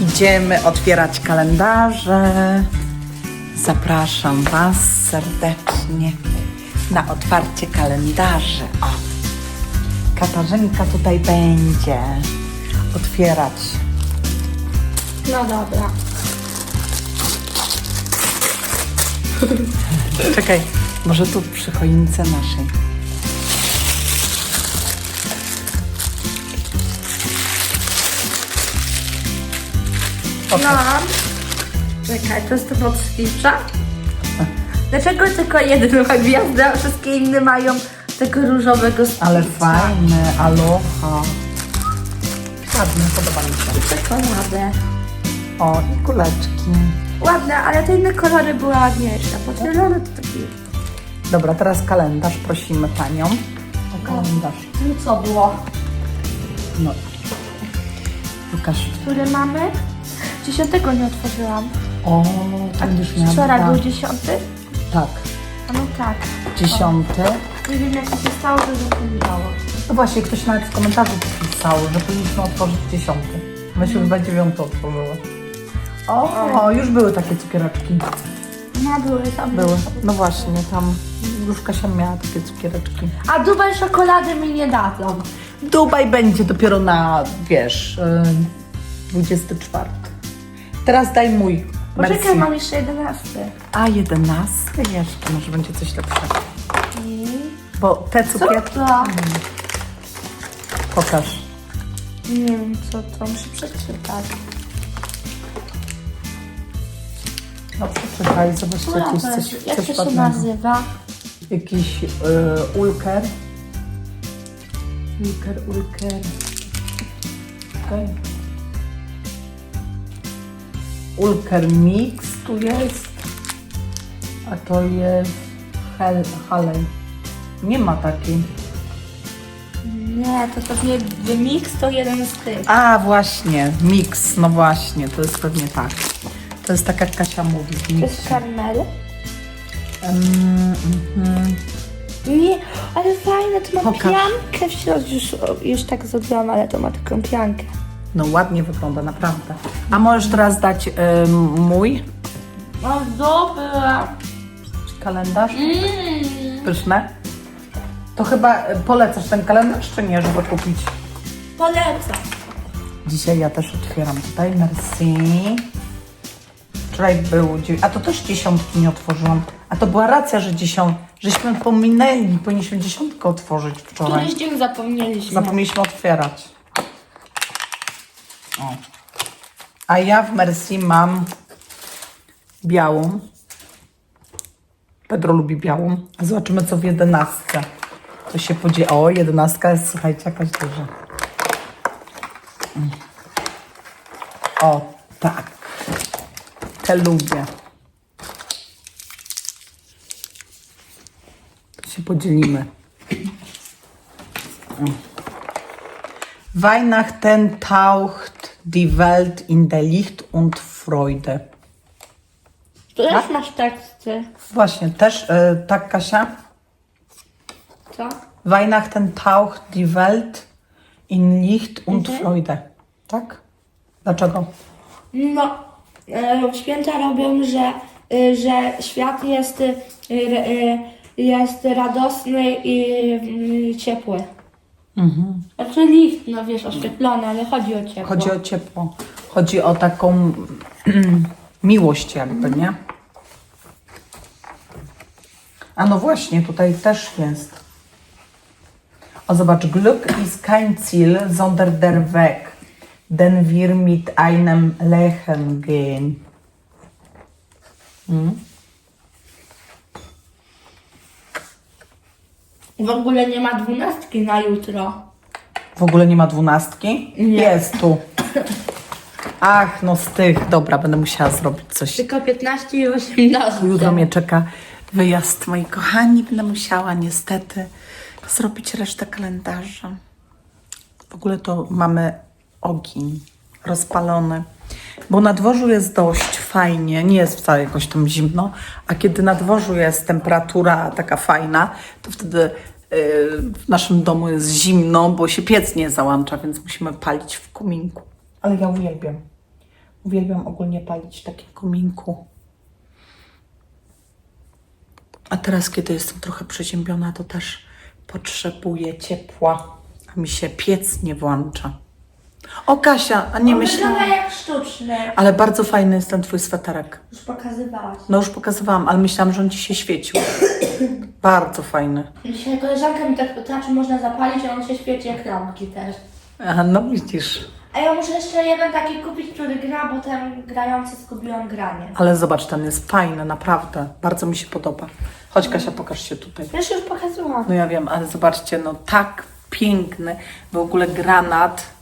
Idziemy otwierać kalendarze. Zapraszam Was serdecznie na otwarcie kalendarzy. O, Katarzynka tutaj będzie otwierać. No dobra. Czekaj, może tu przy choince naszej. No. Czekaj, to jest to podstawcza? Dlaczego tylko jeden ma gwiazdę, a wszystkie inne mają tego różowego stwicza? Ale fajne, aloha. Ładne, podoba mi się. Czekoladę. O, i kuleczki. Ładne, ale te inne kolory były ładniejsze. Podzielone to taki... Dobra, teraz kalendarz. Prosimy Panią o kalendarz. No co było? No. Pokaż. Który mamy? Dziesiątego nie otworzyłam. O, to będziesz miała Wczoraj dwa. był dziesiąty? Tak, A no tak. dziesiąty. Nie wiem jak to się stało, że zapomniało. No właśnie, ktoś nawet w komentarzu pisał, że powinniśmy otworzyć dziesiąty. My się chyba dziewiąty otworzyły. O, już były takie cukiereczki. No były tam. Były. No właśnie, tam już Kasia miała takie cukiereczki. A Dubaj czekolady mi nie dadzą. Dubaj będzie dopiero na, wiesz, yy, 24. Teraz daj mój. Poczekaj, Merci. mam jeszcze jedenasty. A, 11 jeszcze, może będzie coś lepszego. I... Bo te Co cukierki... to? Pokaż. Nie wiem co to, muszę przeczytać. No przeczytaj, zobaczcie Która jakieś to coś, jest? Jak coś to się ładnego. nazywa? Jakiś yy, ulker. Ulker, ulker. Okej. Ulker mix tu jest. A to jest hel, halej. Nie ma takiej. Nie, to pewnie The Mix to jeden z tych. A właśnie, mix, no właśnie, to jest pewnie tak. To jest tak jak Kasia mówi. To jest karmel. Mm, mhm. Nie, ale fajne, to ma Pokaż. piankę w środku. Już, już tak zrobiłam, ale to ma taką piankę. No ładnie wygląda, naprawdę. A możesz teraz dać ym, mój No dobra. kalendarz? Mm. Pyszne. To chyba y, polecasz ten kalendarz, czy nie, żeby kupić? Polecam. Dzisiaj ja też otwieram tutaj, merci. Wczoraj był, dzie- a to też dziesiątki nie otworzyłam. A to była racja, że dziesiąt, żeśmy pominęli, powinniśmy dziesiątkę otworzyć wczoraj. Któryś dzień zapomnieliśmy. Zapomnieliśmy otwierać. O. A ja w Merci mam białą. Pedro lubi białą. Zobaczymy, co w jedenastce. To się podzieje. O, jedenastka jest, słuchajcie, jakaś duża. O, tak. Te lubię. To się podzielimy. Weihnachten taucht die Welt in der Licht und Freude. Tu też masz teksty. Właśnie, też e, tak, Kasia? Co? Weihnachten taucht die Welt in Licht und Freude. Tak? Dlaczego? No, e, święta robią, że, e, że świat jest, e, e, jest radosny i mm, ciepły. Znaczy licht, no wiesz, oświetlony, ale chodzi o ciepło. Chodzi o ciepło. Chodzi o taką miłość jakby, nie? A no właśnie, tutaj też jest. O, zobacz. Glück ist kein Ziel, sondern der Weg, den wir mit einem Lächeln gehen. W ogóle nie ma dwunastki na jutro. W ogóle nie ma dwunastki? Nie. Jest tu. Ach, no z tych. Dobra, będę musiała zrobić coś. Tylko 15 i 18. Jutro mnie czeka wyjazd, moi kochani. Będę musiała niestety zrobić resztę kalendarza. W ogóle to mamy ogień rozpalony, bo na dworzu jest dość fajnie, nie jest wcale jakoś tam zimno, a kiedy na dworzu jest temperatura taka fajna, to wtedy yy, w naszym domu jest zimno, bo się piec nie załącza, więc musimy palić w kominku. Ale ja uwielbiam. Uwielbiam ogólnie palić w kominku. A teraz, kiedy jestem trochę przeziębiona, to też potrzebuję ciepła, a mi się piec nie włącza. O Kasia, a nie myślałam. Wygląda jak sztuczny. Ale bardzo fajny jest ten twój sweterek. Już pokazywałaś. No już pokazywałam, ale myślałam, że on ci się świecił. bardzo fajny. Dzisiaj koleżanka mi tak pytała, czy można zapalić, a on się świeci jak lampki też. A no widzisz. A ja muszę jeszcze jeden taki kupić, który gra, bo ten grający zgubiłam granie. Ale zobacz, ten jest fajny, naprawdę. Bardzo mi się podoba. Chodź Kasia, pokaż się tutaj. Wiesz, już pokazywałam. No ja wiem, ale zobaczcie, no tak piękny. W ogóle granat.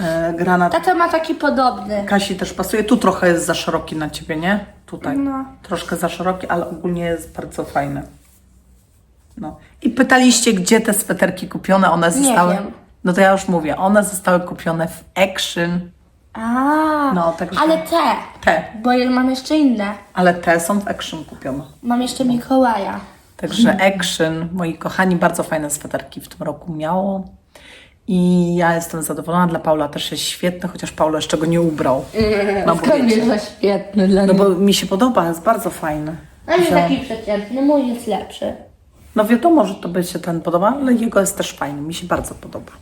E, granat Tata ma taki podobny. Kasi też pasuje. Tu trochę jest za szeroki na ciebie, nie? Tutaj. No. Troszkę za szeroki, ale ogólnie jest bardzo fajny. No. I pytaliście, gdzie te sweterki kupione? One zostały. wiem. No to ja już mówię, one zostały kupione w Action. A, No, także- ale te, Te, bo ja mam jeszcze inne. ale te są w Action kupione. Mam jeszcze Mikołaja. Także Action, moi kochani, bardzo fajne sweterki w tym roku miało. I ja jestem zadowolona. Dla Paula też jest świetny, chociaż Paul jeszcze go nie ubrał. Mam powiedzieć. że świetny dla No bo mi się podoba, jest bardzo fajny. No jest Wziął- taki przeciętny, mój jest lepszy. No wiadomo, że to by się ten podoba, ale jego jest też fajny, mi się bardzo podoba.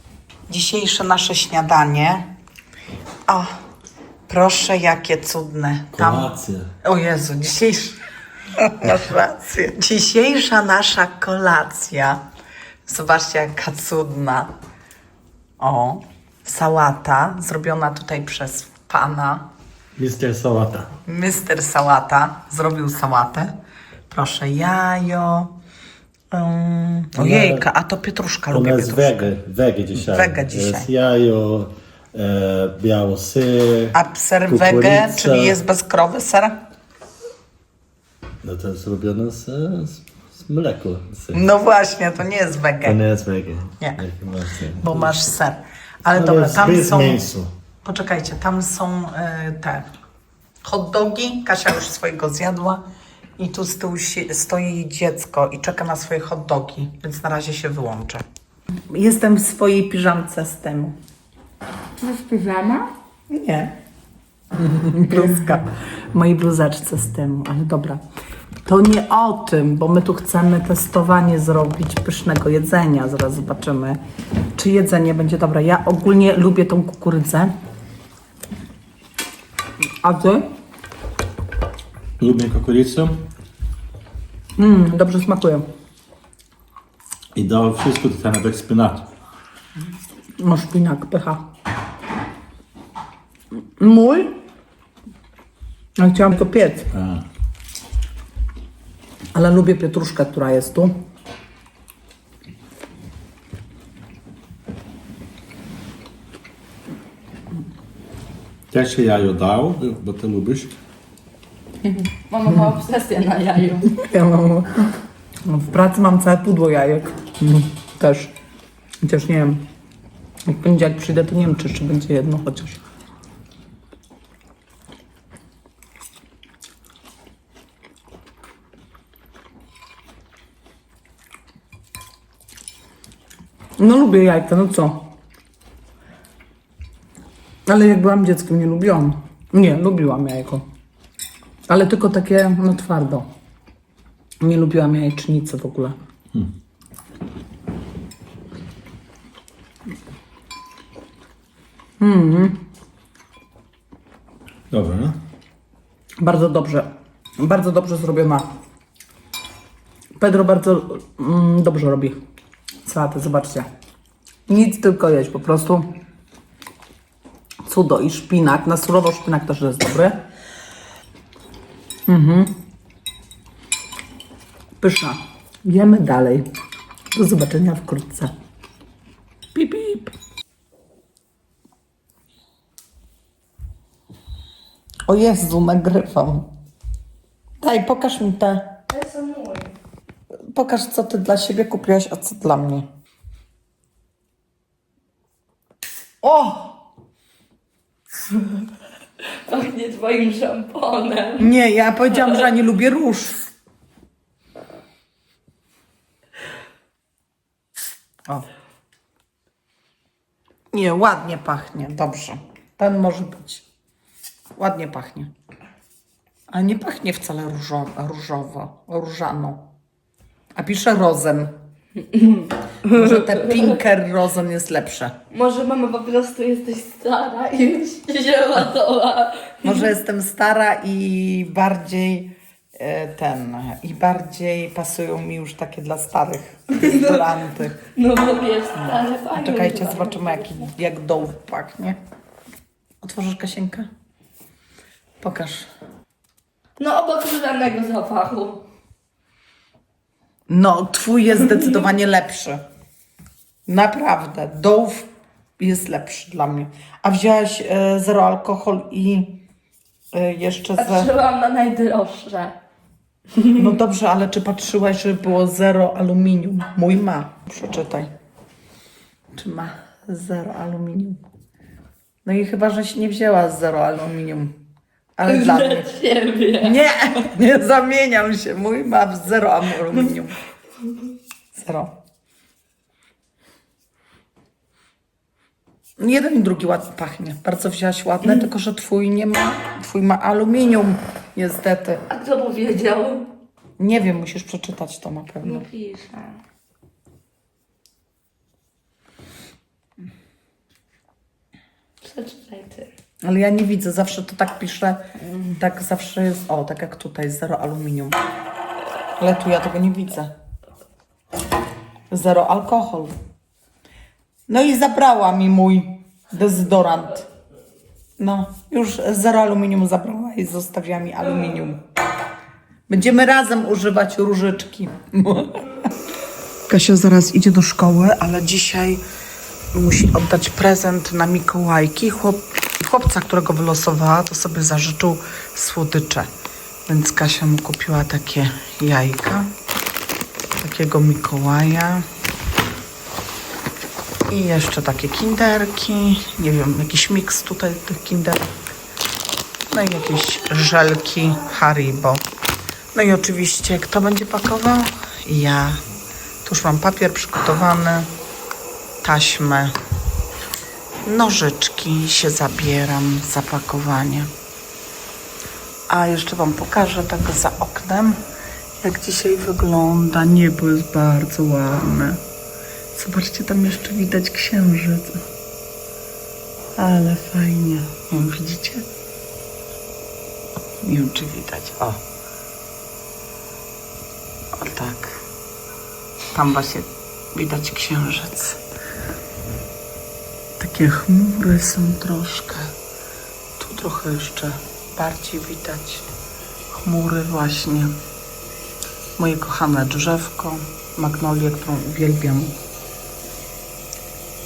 Dzisiejsze nasze śniadanie. O, proszę, jakie cudne. Kolację. O Jezu, dzisiejsza... Masz rację. Dzisiejsza nasza kolacja. Zobaczcie, jaka cudna. O, sałata zrobiona tutaj przez pana. Mister Sałata. Mister Sałata zrobił sałatę. Proszę, jajo. Um, ojejka, a to pietruszka, Ona lubię jest pietruszkę. wege, wege dzisiaj. Wege dzisiaj. Jest jajo, e, biały ser, A ser kukurydza. wege, czyli jest bezkrowy ser? No to jest robione z, z mleko. No właśnie, to nie jest To wege, nie jest wege. Nie. Bo masz ser. Ale Ale dobra, tam są... mięsa. Poczekajcie, tam są e, te hot dogi. Kasia już swojego zjadła. I tu z tyłu si- stoi dziecko i czeka na swoje hot dogi, więc na razie się wyłączę. Jestem w swojej piżamce z. To jest piżama? Nie. Bluzka. W mojej bluzaczce z tym, ale dobra. To nie o tym, bo my tu chcemy testowanie zrobić pysznego jedzenia. Zaraz zobaczymy, czy jedzenie będzie dobre. Ja ogólnie lubię tą kukurydzę. A ty? Lubię kukurydzę Mm, dobrze smakuje. i dał wszystko tutaj nawet spinat. No szpinak, pycha. Mój? Ja chciałam to piec, A, ale lubię pietruszkę, która jest tu. też się jajo dał, bo ty lubisz. Mama ma obsesję na jaju. Ja mam, no, w pracy mam całe pudło jajek. Mm, też. Chociaż nie wiem. Jak będzie jak przyjdę, to nie wiem, czy jeszcze będzie jedno chociaż. No lubię jajka, no co? Ale jak byłam dzieckiem, nie lubiłam. Nie, lubiłam jajko. Ale tylko takie, no twardo. Nie lubiłam jajecznicy w ogóle. Dobra, no? Bardzo dobrze. Bardzo dobrze zrobiona. Pedro bardzo mm, dobrze robi sałatę, zobaczcie. Nic tylko jeść, po prostu. Cudo i szpinak. Na surowo szpinak też jest dobry. Mhm. Pyszna. Jemy dalej. Do zobaczenia wkrótce. Pip, pip. O Jezu, nagrywam. Daj, pokaż mi te. Pokaż, co ty dla siebie kupiłaś, a co dla mnie. O! Pachnie twoim szamponem. Nie, ja powiedziałam, że ja nie lubię róż. O. Nie, ładnie pachnie, dobrze. Ten może być. Ładnie pachnie. Ale nie pachnie wcale różo, różowo, różano. A pisze rozem. Może te pinker rozem jest lepsze. Może mama po prostu jesteś stara i już się ładowała. Może jestem stara i bardziej e, ten, i bardziej pasują mi już takie dla starych dezodoranty. No bo wiesz, stare fajnie. Czekajcie, zobaczymy jaki, jak dołów pachnie. Otworzysz Kasienkę? Pokaż. No obok żadnego zapachu. No, twój jest zdecydowanie lepszy. Naprawdę. Dołów jest lepszy dla mnie. A wzięłaś e, zero alkohol i e, jeszcze ze... Patrzyłam na najdroższe. No dobrze, ale czy patrzyłaś, że było zero aluminium? Mój ma. Przeczytaj. Czy ma zero aluminium? No i chyba, żeś nie wzięła zero aluminium. Ale dla mnie. Nie, nie zamieniam się. Mój ma zero aluminium. Zero. Jeden i drugi ładnie pachnie. Bardzo wzięłaś ładne, tylko że twój nie ma. Twój ma aluminium, niestety. A kto powiedział? Nie wiem, musisz przeczytać to na pewno. No pisze. Przeczytaj ty. Ale ja nie widzę, zawsze to tak piszę, tak zawsze jest, o, tak jak tutaj, zero aluminium. Ale tu ja tego nie widzę. Zero alkohol. No i zabrała mi mój dezodorant. No, już zero aluminium zabrała i zostawiła mi aluminium. Będziemy razem używać różyczki. Kasia zaraz idzie do szkoły, ale dzisiaj musi oddać prezent na Mikołajki. Chłop, chłopca, którego wylosowała, to sobie zażyczył słodycze. Więc Kasia mu kupiła takie jajka, takiego Mikołaja. I jeszcze takie kinderki. Nie wiem, jakiś miks tutaj tych kinderek. No i jakieś żelki Haribo. No i oczywiście kto będzie pakował? Ja. Tu już mam papier przygotowany, taśmę, nożyczki się zabieram, zapakowanie. A jeszcze Wam pokażę tak za oknem, jak dzisiaj wygląda. Niebo jest bardzo ładne. Zobaczcie, tam jeszcze widać księżyc. Ale fajnie. Nie wiem, widzicie? Nie wiem, czy widać. O. O tak. Tam właśnie widać księżyc. Takie chmury są troszkę. Tu trochę jeszcze bardziej widać chmury właśnie. Moje kochane drzewko, magnolię, którą uwielbiam.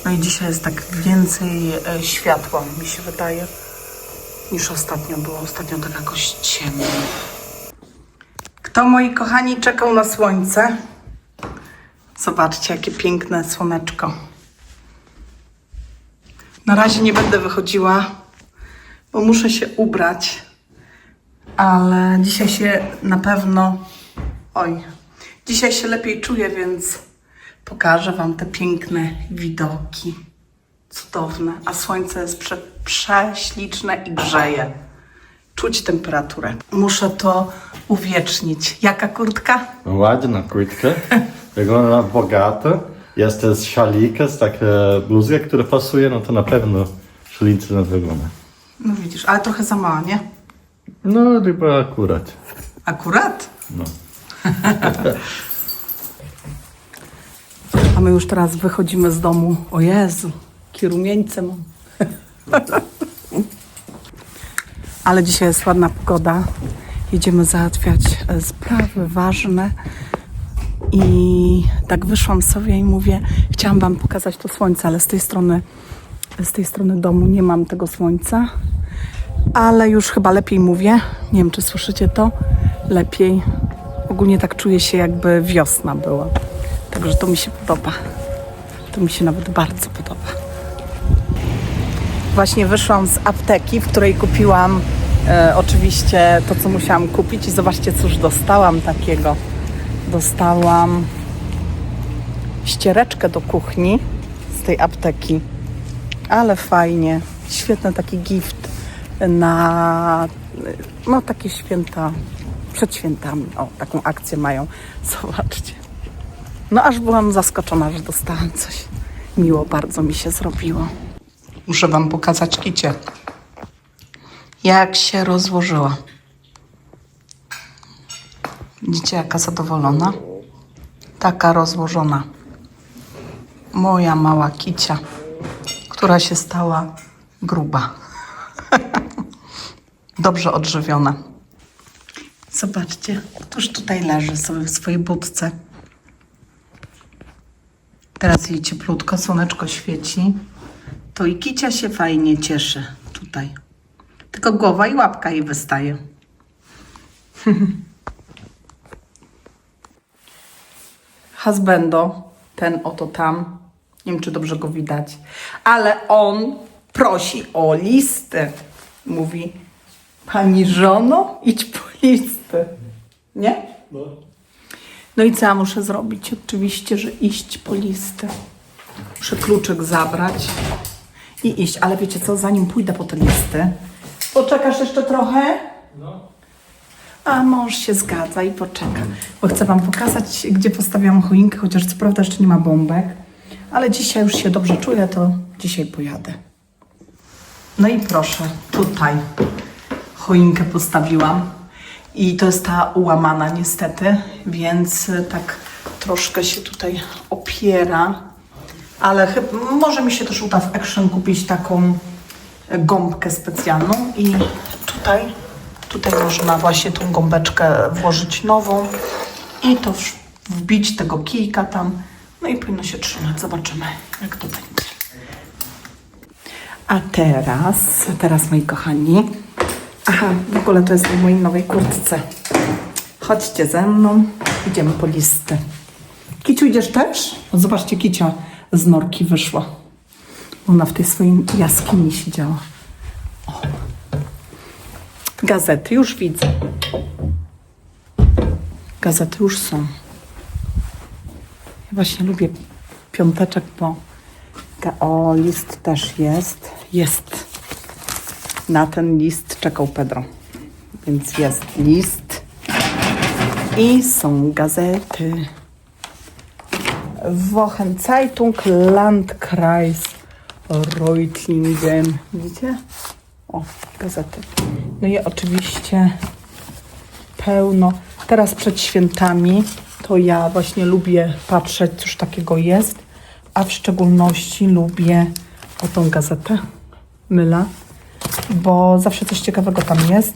No i dzisiaj jest tak więcej e, światła, mi się wydaje, niż ostatnio było. Ostatnio tak jakoś ciemno. Kto, moi kochani, czekał na słońce? Zobaczcie, jakie piękne słoneczko. Na razie nie będę wychodziła, bo muszę się ubrać. Ale dzisiaj się na pewno. Oj, dzisiaj się lepiej czuję, więc pokażę Wam te piękne widoki. Cudowne. A słońce jest prze, prześliczne i grzeje. Czuć temperaturę. Muszę to uwiecznić. Jaka kurtka? Ładna kurtka. Wygląda bogato. Jest z takie bluzki, które pasuje, no to na pewno szalicy na wygląda. No widzisz, ale trochę za mała, nie? No, chyba akurat. Akurat. No. A my już teraz wychodzimy z domu. O Jezu, kierumieńce mam. Ale dzisiaj jest ładna pogoda. Jedziemy załatwiać e, sprawy ważne. I tak wyszłam sobie i mówię, chciałam wam pokazać to słońce, ale z tej strony, z tej strony domu nie mam tego słońca. Ale już chyba lepiej mówię. Nie wiem, czy słyszycie to. Lepiej. Ogólnie tak czuję się, jakby wiosna była. Także to mi się podoba. To mi się nawet bardzo podoba. Właśnie wyszłam z apteki, w której kupiłam e, oczywiście to, co musiałam kupić. I zobaczcie, cóż dostałam takiego. Dostałam ściereczkę do kuchni z tej apteki. Ale fajnie. Świetny taki gift na no, takie święta, przed świętami. O, taką akcję mają. Zobaczcie. No aż byłam zaskoczona, że dostałam coś. Miło bardzo mi się zrobiło. Muszę Wam pokazać kicie. Jak się rozłożyła. Widzicie, jaka zadowolona? Taka rozłożona. Moja mała kicia, która się stała gruba. Dobrze odżywiona. Zobaczcie, tuż tutaj leży sobie w swojej budce. Teraz jej cieplutko, słoneczko świeci. To i kicia się fajnie cieszy tutaj. Tylko głowa i łapka jej wystaje. Husbando, ten oto tam, nie wiem czy dobrze go widać, ale on prosi o listy. Mówi, pani żono, idź po listy. Nie? No i co ja muszę zrobić? Oczywiście, że iść po listy. Muszę kluczyk zabrać i iść. Ale wiecie co, zanim pójdę po te listy, poczekasz jeszcze trochę? A mąż się zgadza i poczeka, bo chcę Wam pokazać, gdzie postawiłam choinkę, chociaż co prawda jeszcze nie ma bombek, ale dzisiaj już się dobrze czuję, to dzisiaj pojadę. No i proszę, tutaj choinkę postawiłam. I to jest ta ułamana niestety, więc y, tak troszkę się tutaj opiera, ale może mi się też uda w Action kupić taką y, gąbkę specjalną. I tutaj, tutaj można właśnie tą gąbeczkę włożyć nową i to wbić tego kijka tam, no i powinno się trzymać. Zobaczymy, jak to będzie. A teraz, teraz moi kochani, aha, w ogóle to jest w mojej nowej kurtce. Chodźcie ze mną, idziemy po listy. Kiciu, idziesz też? Zobaczcie, Kicia z norki wyszła. Ona w tej swojej jaskini siedziała. Gazety już widzę. Gazety już są. Ja właśnie lubię piąteczek, bo o, list też jest. Jest. Na ten list czekał Pedro. Więc jest list. I są gazety. Wochenzeitung Landkreis Reutlingen. Widzicie? O, gazety. No i oczywiście pełno. Teraz przed świętami to ja właśnie lubię patrzeć, cóż takiego jest, a w szczególności lubię o tą gazetę Myla, bo zawsze coś ciekawego tam jest.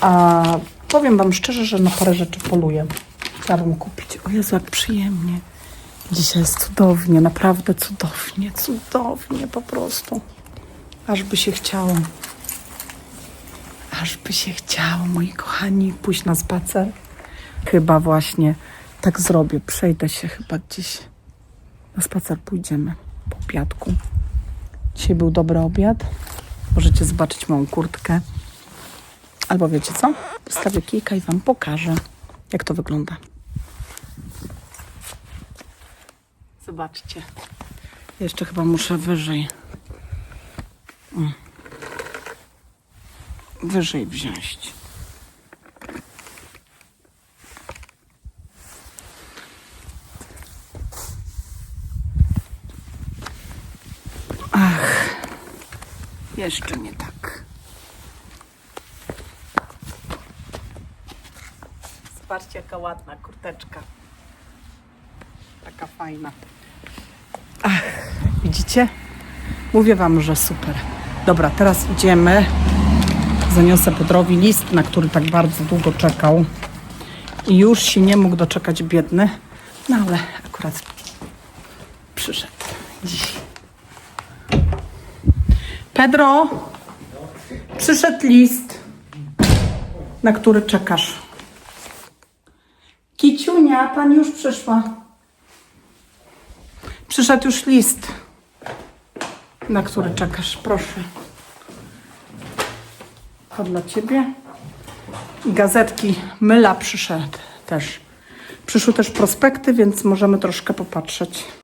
A powiem Wam szczerze, że na parę rzeczy poluję. Chciałabym kupić. O Jezu, jak przyjemnie. Dzisiaj jest cudownie, naprawdę cudownie, cudownie po prostu. Aż by się chciało. Aż by się chciało, moi kochani, pójść na spacer. Chyba właśnie tak zrobię. Przejdę się chyba gdzieś na spacer. Pójdziemy po obiadku. Dzisiaj był dobry obiad. Możecie zobaczyć moją kurtkę. Albo wiecie co? Wstawię kijka i Wam pokażę, jak to wygląda. Zobaczcie. Jeszcze chyba muszę wyżej. Mm. Wyżej wziąć. Ach, jeszcze nie tak. Zobaczcie, jaka ładna kurteczka. Taka fajna. Ach, widzicie? Mówię wam, że super. Dobra, teraz idziemy. Zaniosę Pedrowi list, na który tak bardzo długo czekał. I już się nie mógł doczekać biedny. No ale akurat przyszedł dziś. Pedro, przyszedł list, na który czekasz. Kiciunia, pani już przyszła. Przyszedł już list, na który czekasz. Proszę. To dla ciebie. Gazetki Myla przyszedł też. Przyszły też prospekty, więc możemy troszkę popatrzeć.